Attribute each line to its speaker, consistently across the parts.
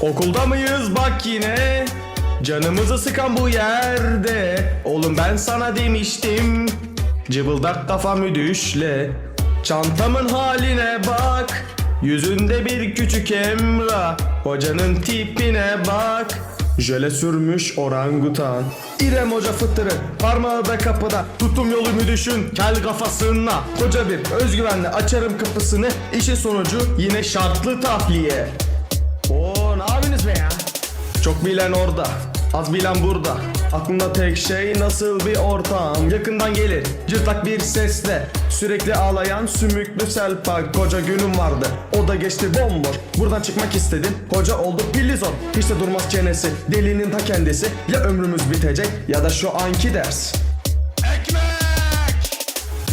Speaker 1: Okulda mıyız? Bak yine. Canımızı sıkan bu yerde. Oğlum ben sana demiştim. Cıbıldak kafamı düşle Çantamın haline bak. Yüzünde bir küçük emrah. Hocanın tipine bak. Jöle sürmüş orangutan. İrem hoca fıtırı Parmağı da kapıda. Tutum yolumu düşün Kel kafasına. Koca bir özgüvenle açarım kapısını. İşin sonucu yine şartlı tahliye. Oo ne ya? Çok bilen orada, az bilen burada. Aklımda tek şey nasıl bir ortam? Yakından gelir cırtlak bir sesle. Sürekli ağlayan sümüklü selpak Koca günüm vardı. O da geçti bomboş. Buradan çıkmak istedim koca oldu pillizon Hiç de durmaz çenesi delinin ta kendisi. Ya ömrümüz bitecek ya da şu anki ders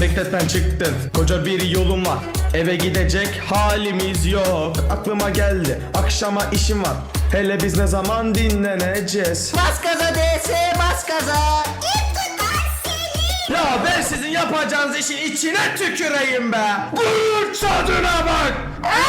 Speaker 1: Ekmek! Mektepten çıktın koca bir yolun var. Eve gidecek halimiz yok. Aklıma geldi. Akşama işim var. Hele biz ne zaman dinleneceğiz?
Speaker 2: Bas gaza DS bas gaza.
Speaker 1: Ya ben sizin yapacağınız işin içine tüküreyim be. Buyur tadına bak.
Speaker 2: Aa!